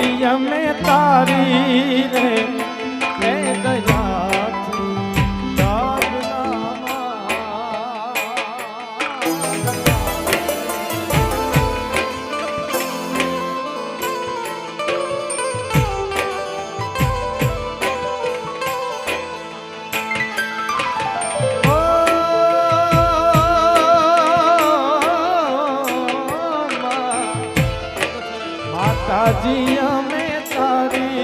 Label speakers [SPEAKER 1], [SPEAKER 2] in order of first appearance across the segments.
[SPEAKER 1] માંડી અમે તારી રે હે માતાજી અમે તારી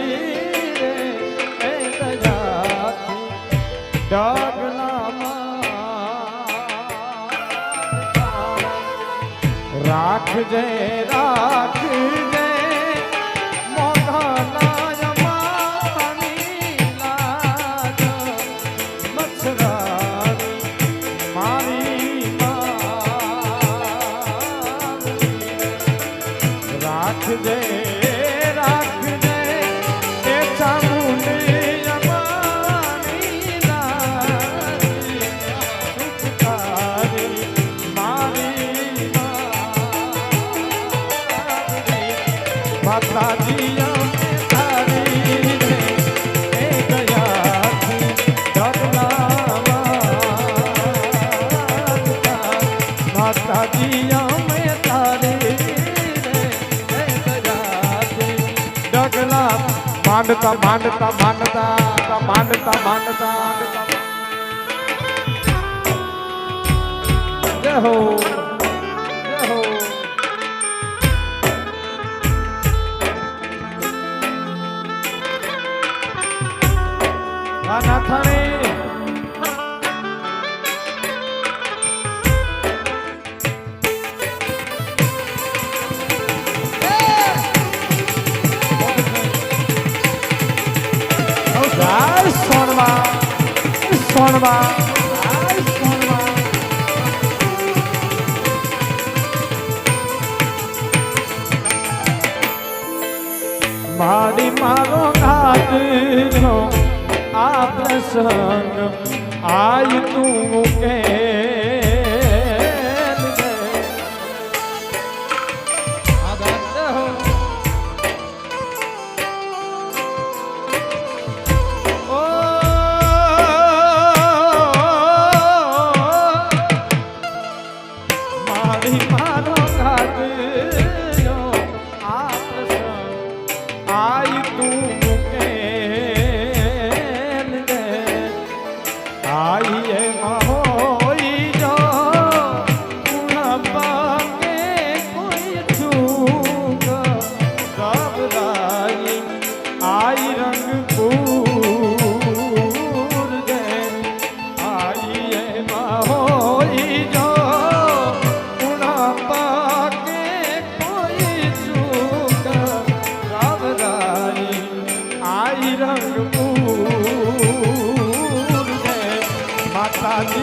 [SPEAKER 1] રાખજે રાખજે. माता दिया माता दिया मैं तारे डगला मानता मानता मानता मानता मानता। जय हो। સોનવા મારી મારો નાચનો આ પ્રસંગ આય તું કે આઈ એમાં હોઈ જો પુણ્ય કે કોઈ ચૂક ગભરાઈ આઈ રંગ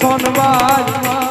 [SPEAKER 1] এখন